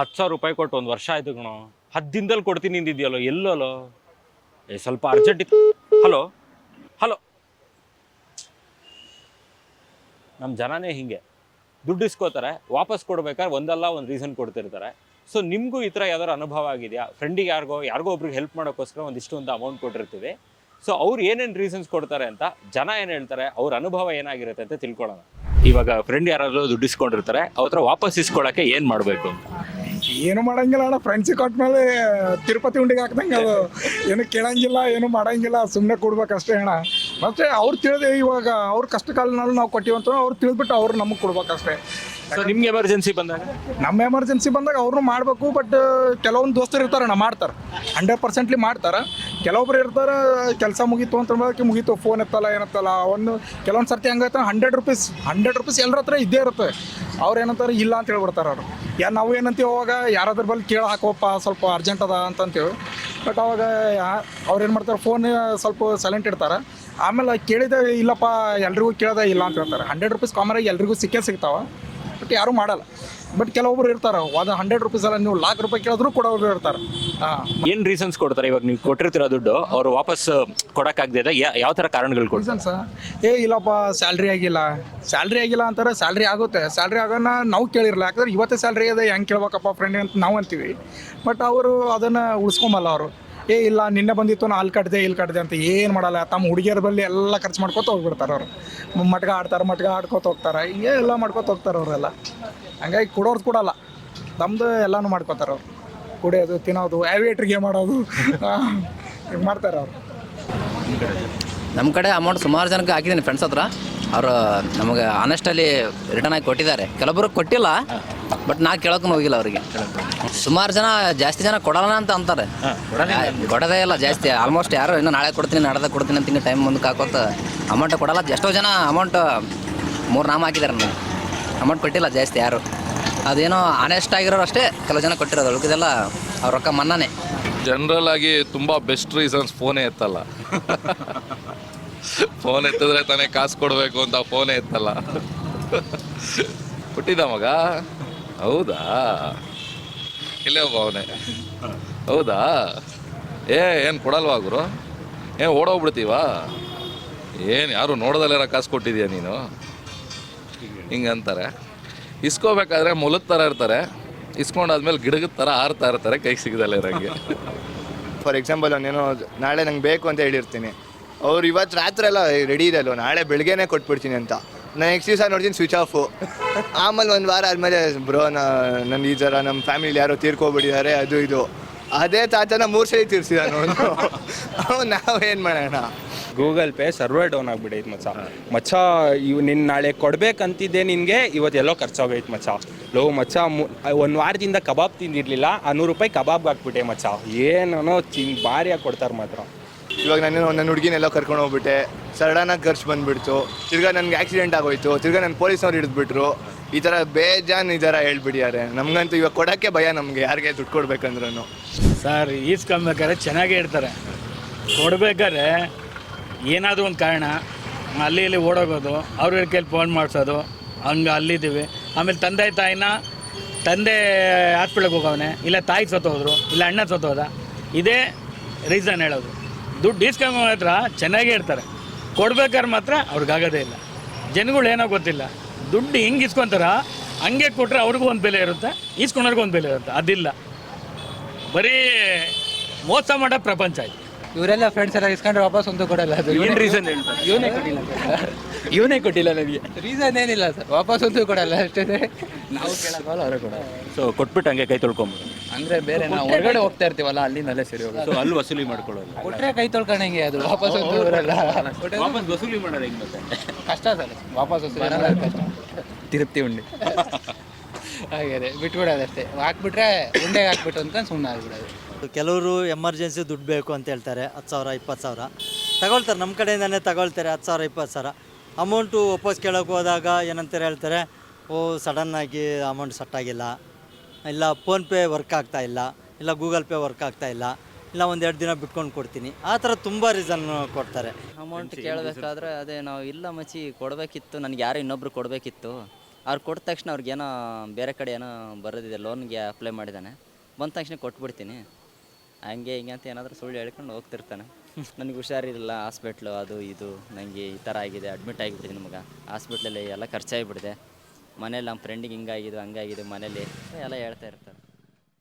ಹತ್ತು ಸಾವಿರ ರೂಪಾಯಿ ಕೊಟ್ಟು ಒಂದು ವರ್ಷ ಆಯ್ತು ಕಣೋ. ಹತ್ತು ದಿನದಲ್ಲಿ ಕೊಡ್ತೀನಿ ಅಂದಿದ್ಯಲ್ಲೋ, ಎಲ್ಲೋಲೋ? ಏ, ಸ್ವಲ್ಪ ಅರ್ಜೆಂಟ್ ಇತ್ತು. ಹಲೋ ಹಲೋ ನಮ್ಮ ಜನನೇ ಹಿಂಗೆ. ದುಡ್ಡು ಇಸ್ಕೋತಾರೆ, ವಾಪಸ್ ಕೊಡ್ಬೇಕಾದ್ರೆ ಒಂದಲ್ಲ, ಒಂದು ರೀಸನ್ ಕೊಡ್ತಿರ್ತಾರೆ. ಸೊ ನಿಮಗೂ ಈ ಥರ ಯಾವ್ದಾರು ಅನುಭವ ಆಗಿದೆಯಾ? ಫ್ರೆಂಡಿಗೆ ಯಾರಿಗೋ ಯಾರಿಗೋ ಒಬ್ರಿಗೆ ಹೆಲ್ಪ್ ಮಾಡೋಕ್ಕೋಸ್ಕರ ಒಂದಿಷ್ಟು ಒಂದು ಅಮೌಂಟ್ ಕೊಟ್ಟಿರ್ತೀವಿ. ಸೊ ಅವ್ರು ಏನೇನು ರೀಸನ್ಸ್ ಕೊಡ್ತಾರೆ ಅಂತ ಜನ ಏನು ಹೇಳ್ತಾರೆ, ಅವ್ರ ಅನುಭವ ಏನಾಗಿರುತ್ತೆ ಅಂತ ತಿಳ್ಕೊಳ್ಳೋಣ. ಇವಾಗ ಫ್ರೆಂಡ್ ಯಾರಾದರೂ ದುಡ್ಡು ಇಸ್ಕೊಂಡಿರ್ತಾರೆ, ಅವ್ರ ಹತ್ರ ವಾಪಸ್ ಇಸ್ಕೊಳ್ಳೋಕ್ಕೆ ಏನು ಮಾಡಬೇಕು ಅಂತ. ಏನು ಮಾಡಂಗಿಲ್ಲ ಅಣ್ಣ. ಫ್ರೆಂಡ್ಸಿಗೆ ಕೊಟ್ಮೇಲೆ ತಿರುಪತಿ ಉಂಡಿಗೆ ಹಾಕ್ದಂಗೆ ಅದು. ಏನು ಕೇಳಂಗಿಲ್ಲ ಏನು ಮಾಡಂಗಿಲ್ಲ. ಸುಮ್ಮನೆ ಕೊಡ್ಬೇಕಷ್ಟೇ ಅಣ್ಣ. ಮತ್ತೆ ಅವ್ರು ತಿಳಿದೆ ಇವಾಗ ಅವ್ರ ಕಷ್ಟ ಕಾಲನಲ್ಲೂ ನಾವು ಕೊಟ್ಟಿವಂತ ಅವ್ರು ತಿಳಿದ್ಬಿಟ್ಟು ಅವ್ರು ನಮಗೆ ಕೊಡ್ಬೇಕಷ್ಟೇ ನಿಮ್ಗೆ ಎಮರ್ಜೆನ್ಸಿ ಬಂದಾಗ? ನಮ್ಮ ಎಮರ್ಜೆನ್ಸಿ ಬಂದಾಗ ಅವ್ರನ್ನೂ ಮಾಡಬೇಕು ಬಟ್ ಕೆಲವೊಂದು ದೋಸ್ತರು ಇರ್ತಾರಣ್ಣ ಮಾಡ್ತಾರೆ. ಹಂಡ್ರೆಡ್ ಪರ್ಸೆಂಟ್ಲಿ ಮಾಡ್ತಾರೆ. ಕೆಲವೊಬ್ರು ಇರ್ತಾರೆ, ಕೆಲಸ ಮುಗೀತು ಅಂತ ಹೇಳೋಕೆ ಮುಗೀತು ಫೋನ್ ಎತ್ತಲ್ಲ, ಏನತ್ತಲ್ಲ, ಒಂದು ಕೆಲವೊಂದು ಸರ್ತಿ ಹಂಗೈತೆ ಹಂಡ್ರೆಡ್ ರುಪೀಸ್ ಹಂಡ್ರೆಡ್ ರುಪೀಸ್ ಎಲ್ಲರ ಹತ್ರ ಇದ್ದೇ ಇರುತ್ತೆ. ಅವ್ರು ಏನಂತಾರೆ, ಇಲ್ಲ ಅಂತ ಹೇಳ್ಬಿಡ್ತಾರೆ ಅವರು. ಯಾ, ನಾವು ಏನಂತೀವಿ ಅವಾಗ, ಯಾರಾದ್ರ ಬಲ್ಲಿ ಕೇಳಿ ಹಾಕೋಪ್ಪ, ಸ್ವಲ್ಪ ಅರ್ಜೆಂಟ್ ಅದ ಅಂತಂತೀವಿ. ಬಟ್ ಅವಾಗ ಅವ್ರು ಏನು ಮಾಡ್ತಾರೆ ಫೋನ್ ಸ್ವಲ್ಪ ಸೈಲೆಂಟ್ ಇಡ್ತಾರೆ. ಆಮೇಲೆ ಕೇಳಿದೆ, ಇಲ್ಲಪ್ಪ, ಎಲ್ರಿಗೂ ಕೇಳ್ದೆ, ಇಲ್ಲ ಅಂತ ಹೇಳ್ತಾರೆ. ಹಂಡ್ರೆಡ್ ರುಪೀಸ್ ಕಾಮನ್ ಆಗಿ ಎಲ್ರಿಗೂ ಸಿಕ್ಕೇ ಸಿಗ್ತಾವೆ. ಬಟ್ ಯಾರೂ ಮಾಡಲ್ಲ. ಬಟ್ ಕೆಲವೊಬ್ರು ಇರ್ತಾರೆ ಅದು ಹಂಡ್ರೆಡ್ ರುಪೀಸ್ ಅಲ್ಲ ನೀವು ಲಾಕ್ ರೂಪಾಯಿ ಕೇಳಿದ್ರು ಕೊಡೋರು ಇರ್ತಾರೆ. ಹಾಂ ಏನು ರೀಸನ್ಸ್ ಕೊಡ್ತಾರೆ? ಇವಾಗ ನೀವು ಕೊಟ್ಟಿರ್ತೀರ ದುಡ್ಡು ಅವ್ರು ವಾಪಸ್ ಕೊಡೋಕ್ಕಾಗದೆ ಯಾವ ಥರ ಕಾರಣಗಳು ಕೊಡ್ತಾರೆ? ರೀಸನ್ಸ ಏ ಇಲ್ಲಪ್ಪ ಸ್ಯಾಲ್ರಿ ಆಗಿಲ್ಲ. ಸ್ಯಾಲ್ರಿ ಆಗಿಲ್ಲ ಅಂತಾರೆ ಸ್ಯಾಲ್ರಿ ಆಗುತ್ತೆ. ಸ್ಯಾಲ್ರಿ ಆಗೋಣ ನಾವು ಕೇಳಿರಲ್ಲ ಯಾಕಂದ್ರೆ ಇವತ್ತೇ ಸ್ಯಾಲ್ರಿ ಇದೆ ಹೆಂಗೆ ಕೇಳ್ಬೇಕಪ್ಪ ಫ್ರೆಂಡ್ ಅಂತ ನಾವು ಅಂತೀವಿ. ಬಟ್ ಅವರು ಅದನ್ನು ಉಳಿಸ್ಕೊಂಬಲ್ಲ ಅವರು. ಏ, ಇಲ್ಲ, ನಿನ್ನೆ ಬಂದಿತ್ತು, ನಾ ಅಲ್ಲಿ ಕಟ್ಟಿದೆ ಇಲ್ಲಿ ಕಟ್ಟಿದೆ ಅಂತ ಏನು ಮಾಡಲ್ಲ. ತಮ್ಮ ಹುಡುಗಿಯರ ಬಲ್ಲಿ ಎಲ್ಲ ಖರ್ಚು ಮಾಡ್ಕೊತ ಹೋಗ್ಬಿಡ್ತಾರೆ ಅವರು. ಮಟ್ಗ ಆಡ್ತಾರೆ, ಮಟ್ಗ ಆಡ್ಕೊತ ಹೋಗ್ತಾರೆ. ಹಿಂಗೆ ಎಲ್ಲ ಮಾಡ್ಕೊತ ಹೋಗ್ತಾರೆ ಅವರೆಲ್ಲ. ಹಂಗಾಗಿ ಕೊಡೋರ್ದು ಕೊಡಲ್ಲ. ತಮ್ಮದು ಎಲ್ಲನೂ ಮಾಡ್ಕೋತಾರೆ ಅವ್ರು. ಕುಡಿಯೋದು, ತಿನ್ನೋದು ಆ್ಯವಿಯೇಟ್ರ್ ಗೇಮ್ ಆಡೋದು ಹಿಂಗೆ ಮಾಡ್ತಾರೆ ಅವರು. ನಮ್ಮ ಕಡೆ ಅಮೌಂಟ್ ಸುಮಾರು ಜನಕ್ಕೆ ಹಾಕಿದ್ದೀನಿ ಫ್ರೆಂಡ್ಸ್ ಹತ್ರ. ಅವರು ನಮಗೆ ಆನೆಸ್ಟಲ್ಲಿ ರಿಟರ್ನ್ ಆಗಿ ಕೊಟ್ಟಿದ್ದಾರೆ. ಕೆಲವೊಬ್ಬರು ಕೊಟ್ಟಿಲ್ಲ. ಬಟ್ ನಾ ಕೇಳೋಕ್ಕೂ ಹೋಗಿಲ್ಲ ಅವರಿಗೆ. ಸುಮಾರು ಜನ ಜಾಸ್ತಿ ಜನ ಕೊಡಲ್ಲ ಅಂತ ಅಂತಾರೆ. ಕೊಡೋದೇ ಇಲ್ಲ ಜಾಸ್ತಿ. ಆಲ್ಮೋಸ್ಟ್ ಯಾರು ಇನ್ನು ನಾಳೆ ಕೊಡ್ತೀನಿ ನಾಡದ ಕೊಡ್ತೀನಿ ಅಂತ ಹಿಂಗೆ ಟೈಮ್ ಮುಂದಕ್ಕೆ ಹಾಕೋತ ಅಮೌಂಟ್ ಕೊಡಲ್ಲ. ಎಷ್ಟೋ ಜನ ಅಮೌಂಟ್ ಮೂರು ನಾಮ ಹಾಕಿದ್ದಾರೆ ನಾನು ಅಮೌಂಟ್ ಕೊಟ್ಟಿಲ್ಲ ಜಾಸ್ತಿ ಯಾರು. ಅದೇನೋ ಆನೆಸ್ಟ್ ಆಗಿರೋರು ಅಷ್ಟೇ ಕೆಲವು ಜನ ಕೊಟ್ಟಿರೋದು. ಉಳಿದಿದೆಲ್ಲ ಅವ್ರ ರೊಕ್ಕ ಮನ್ನಾನೆ. ಜನರಲ್ ಆಗಿ ತುಂಬ ಬೆಸ್ಟ್ ರೀಸನ್ಸ್ ಫೋನೇ ಎತ್ತಲ್ಲ. ಫೋನ್ ಎತ್ತಿದ್ರೆ ತಾನೇ ಕಾಸು ಕೊಡಬೇಕು ಅಂತ ಫೋನೇ ಎತ್ತಲ್ಲ. ಕೊಟ್ಟಿದ್ದ ಮಗ. ಹೌದಾ? ಇಲ್ಲ ಒಬ್ಬ ಅವನೇ. ಹೌದಾ? ಏ, ಏನು ಕೊಡಲ್ವಾ ಗುರು? ಏನು ಓಡೋಗ್ಬಿಡ್ತೀವಾ? ಏನು, ಯಾರು ನೋಡೋದಲ್ಲೇ ಕಾಸು ಕೊಟ್ಟಿದ್ಯಾ ನೀನು? ಹಿಂಗಂತಾರೆ. ಇಸ್ಕೋಬೇಕಾದ್ರೆ ಮೊಲದ ಥರ ಇರ್ತಾರೆ. ಇಸ್ಕೊಂಡಾದ್ಮೇಲೆ ಗಿಡಗದ ಥರ ಆರ್ತಾ ಇರ್ತಾರೆ ಕೈಗೆ ಸಿಗದಲ್ಲ ಇರೋಂಗೆ ಫಾರ್ ಎಕ್ಸಾಂಪಲ್ ಅವನೇನೋ ನಾಳೆ ನಂಗೆ ಬೇಕು ಅಂತ ಹೇಳಿರ್ತೀನಿ. ಅವ್ರು ಇವತ್ತು ರಾತ್ರಿ ಎಲ್ಲ ರೆಡಿ ಇದೆ ಅಲ್ವ? ನಾಳೆ ಬೆಳಗ್ಗೆನೇ ಕೊಟ್ಬಿಡ್ತೀನಿ ಅಂತ. ನೆಕ್ಸ್ಟ್ ದಿವಸ ನೋಡ್ತೀನಿ ಸ್ವಿಚ್ ಆಫು ಆಮೇಲೆ ಒಂದು ವಾರ ಆದಮೇಲೆ ಬ್ರೋ ನನ್ನ ಈ ಜರ ನಮ್ಮ ಫ್ಯಾಮಿಲಿ ಯಾರೋ ತೀರ್ಕೊಬಿಟ್ಟಿದ್ದಾರೆ ಅದು ಇದು. ಅದೇ ತಾತನ ಮೂರು ಸಲ ತೀರ್ಸಿದಾನು ಅವನು. ನಾವೇನು ಮಾಡೋಣ? ಗೂಗಲ್ ಪೇ ಸರ್ವರ್ ಡೌನ್ ಆಗ್ಬಿಡೈತೆ ಮಚ್ಚ. ಮಚ್ಚ ಇವ್ ನಿನ್ನ ನಾಳೆ ಕೊಡ್ಬೇಕಂತಿದ್ದೆ ನಿನಗೆ ಇವತ್ತೆಲ್ಲೋ ಖರ್ಚಾಗೈತೆ ಮಚ್ಚ. ಲೋ ಮಚ್ಚ ಒಂದು ವಾರದಿಂದ ಕಬಾಬ್ ತಿಂದಿರಲಿಲ್ಲ ಆ ನೂರು ರೂಪಾಯಿ ಕಬಾಬ್ಗೆ ಹಾಕ್ಬಿಟ್ಟೆ ಮಚ್ಚ. ಏನೋ ಚಿನ್ ಭಾರಿಯಾಗಿ ಕೊಡ್ತಾರೆ ಮಾತ್ರ. ಇವಾಗ ನಾನು ನನ್ನ ಹುಡುಗಿನೆಲ್ಲ ಕರ್ಕೊಂಡು ಹೋಗ್ಬಿಟ್ಟೆ. ಸಡನ್ನಾಗಿ ಖರ್ಚು ಬಂದುಬಿಡ್ತು. ತಿರ್ಗಾ ನನಗೆ ಆಕ್ಸಿಡೆಂಟ್ ಆಗೋಯ್ತು. ತಿರ್ಗಾ ನನ್ನ ಪೊಲೀಸ್ನವ್ರು ಹಿಡಿದ್ಬಿಟ್ರು. ಈ ಥರ ಬೇಜಾನ್ ಈ ಥರ ಹೇಳ್ಬಿಟ್ಟಿದ್ದಾರೆ. ನಮಗಂತೂ ಇವಾಗ ಕೊಡೋಕ್ಕೆ ಭಯ ನಮಗೆ. ಯಾರಿಗೆ ದುಡ್ಡು ಕೊಡ್ಬೇಕಂದ್ರೂ ಸರ್ ಈಸ್ಕೊಬೇಕಾದ್ರೆ ಚೆನ್ನಾಗೇ ಇರ್ತಾರೆ ಕೊಡ್ಬೇಕಾದ್ರೆ ಏನಾದರೂ ಒಂದು ಕಾರಣ. ಅಲ್ಲಿ ಇಲ್ಲಿ ಓಡೋಗೋದು. ಅವ್ರ ಕೈಲಿ ಫೋನ್ ಮಾಡಿಸೋದು. ಹಂಗೆ ಅಲ್ಲಿದ್ದೀವಿ. ಆಮೇಲೆ ತಂದೆ ತಾಯಿನ ತಂದೆ ಹಾಸ್ಪಿಟ್ಲಿಗೆ ಹೋಗವನೆ. ಇಲ್ಲ ತಾಯಿ ಸತ್ತೋದ್ರು. ಇಲ್ಲ ಅಣ್ಣ ಸತ್ತೋದ. ಇದೇ ರೀಸನ್ ಹೇಳೋದು. ದುಡ್ಡು ಈಸ್ಕೊಂಬ ಹತ್ರ ಚೆನ್ನಾಗೇ ಇರ್ತಾರೆ ಕೊಡ್ಬೇಕಾದ್ರೆ ಮಾತ್ರ ಅವ್ರಿಗಾಗೋದೇ ಇಲ್ಲ. ಜನಗಳು ಏನೋ ಗೊತ್ತಿಲ್ಲ. ದುಡ್ಡು ಹಿಂಗೆ ಇಸ್ಕೊತಾರ ಹಂಗೆ ಕೊಟ್ಟರೆ ಅವ್ರಿಗೂ ಒಂದು ಬೆಲೆ ಇರುತ್ತೆ ಇಸ್ಕೊಳೋರ್ಗೂ ಒಂದು ಬೆಲೆ ಇರುತ್ತೆ. ಅದಿಲ್ಲ. ಬರೀ ಮೋಸ ಮಾಡೋ ಪ್ರಪಂಚ ಇದು. ಇವರೆಲ್ಲ ಫ್ರೆಂಡ್ಸ್ ಎಲ್ಲ ಇಸ್ಕೊಂಡ್ರೆ ವಾಪಸ್ ಒಂದು ಕೊಡಲ್ಲ ಅದು. ಏನು ರೀಸನ್ ಹೇಳ್ತಾರೆ. ಇವನೇ ಕೊಟ್ಟಿಲ್ಲ ಇವನೇ ಕೊಟ್ಟಿಲ್ಲ ನನಗೆ. ರೀಸನ್ ಏನಿಲ್ಲ ಸರ್ ವಾಪಸ್ ಒಂದು ಕೊಡಲ್ಲ ಅಷ್ಟೇ ನಾವು ಕೇಳೋಕ್ಕಲ್ಲ ಅವರೇ ಕೊಡಲ್ಲ. ಸೊ ಕೊಟ್ಬಿಟ್ಟು ಹಂಗೆ ಕೈ ತೊಳ್ಕೊಂಬಿಡು. ಅಂದ್ರೆ ಬೇರೆ ನಾವು ಹೊರಗಡೆ ಹೋಗ್ತಾ ಇರ್ತೀವಲ್ಲ ಅಲ್ಲಿಂದಲೇ ಸರಿ ಹೋಗೋದು ಸೊ ಅಲ್ಲಿ ವಸೂಲಿ ಮಾಡ್ಕೊಳ್ಳೋದು. ಕೊಟ್ಟರೆ ಕೈ ತೊಳ್ಕೊಂಡಂಗೆ ಅದು ವಾಪಸ್ ಒಂದು ಬರಲ್ಲ ವಾಪಸ್ ವಸೂಲಿ ಮಾಡೋದು ಹೆಂಗೆ ಮತ್ತೆ? ಕಷ್ಟ ಸರ್ ವಾಪಸ್ ವಸೂಲಿ ಮಾಡೋದು ಕಷ್ಟ. ತಿರುಪ್ತಿ ಉಂಡೆ. ಹಾಗೆ ಬಿಟ್ಬಿಡೋದು ಅಷ್ಟೇ. ಹಾಕ್ಬಿಟ್ರೆ ಉಂಡೆಗೆ ಹಾಕ್ಬಿಟ್ಟು ಅಂತ ಸುಮ್ಮನೆ ಆಗ್ಬಿಡೋದು. ಕೆಲವರು ಎಮರ್ಜೆನ್ಸಿ ದುಡ್ಡು ಬೇಕು ಅಂತ ಹೇಳ್ತಾರೆ, ಹತ್ತು ಸಾವಿರ, ಇಪ್ಪತ್ತು ಸಾವಿರ. ತಗೊಳ್ತಾರೆ, ನಮ್ಮ ಕಡೆಯಿಂದನೇ ತಗೊಳ್ತಾರೆ, ಹತ್ತು ಸಾವಿರ, ಇಪ್ಪತ್ತು ಸಾವಿರ. ಅಮೌಂಟು ವಾಪಸ್ ಕೇಳೋಕೆ ಹೋದಾಗ ಏನಂತಾರೆ ಹೇಳ್ತಾರೆ, ಓ ಸಡನ್ನಾಗಿ ಅಮೌಂಟ್ ಸೆಟ್ ಆಗಿಲ್ಲ. ಇಲ್ಲ ಫೋನ್ಪೇ ವರ್ಕ್ ಆಗ್ತಾ ಇಲ್ಲ ಇಲ್ಲ ಗೂಗಲ್ ಪೇ ವರ್ಕ್ ಆಗ್ತಾ ಇಲ್ಲ ಇಲ್ಲ, ಒಂದು ಎರಡು ದಿನ ಬಿಟ್ಕೊಂಡು ಕೊಡ್ತೀನಿ. ಆ ಥರ ತುಂಬ ರೀಸನ್ ಕೊಡ್ತಾರೆ. ಅಮೌಂಟ್ ಕೇಳಬೇಕಾದ್ರೆ ಅದೇ ನಾವು, ಇಲ್ಲ ಮಚ್ಚಿ, ಕೊಡಬೇಕಿತ್ತು, ನನಗೆ ಯಾರು ಇನ್ನೊಬ್ರು ಕೊಡಬೇಕಿತ್ತು. ಅವ್ರು ಕೊಟ್ಟ ತಕ್ಷಣ ಅವ್ರಿಗೇನೋ ಬೇರೆ ಕಡೆ ಏನೋ ಬರೋದಿದೆ ಲೋನ್ಗೆ ಅಪ್ಲೈ ಮಾಡಿದ್ದಾನೆ. ಬಂದ ತಕ್ಷಣ ಕೊಟ್ಬಿಡ್ತೀನಿ. ಹಂಗೆ ಹಿಂಗೆ ಅಂತ ಏನಾದರೂ ಸುಳ್ಳು ಹೇಳ್ಕೊಂಡು ಹೋಗ್ತಿರ್ತಾನೆ. ನನಗೆ ಹುಷಾರಿರಲಿಲ್ಲ, ಹಾಸ್ಪಿಟ್ಲು, ಅದು ಇದು ನನಗೆ ಈ ಥರ ಆಗಿದೆ ಅಡ್ಮಿಟ್ ಆಗಿಬಿಟ್ಟಿದೆ ನಿಮ್ಗೆ. ಹಾಸ್ಪಿಟ್ಲಲ್ಲಿ ಎಲ್ಲ ಖರ್ಚಾಗಿಬಿಟ್ಟಿದೆ. ಮನೇಲಿ ನಮ್ಮ ಫ್ರೆಂಡಿಗೆ ಹಿಂಗಾಗಿದೆ, ಹಂಗಾಗಿದೆ ಮನೇಲಿ ಎಲ್ಲ ಹೇಳ್ತಾ ಇರ್ತಾರೆ.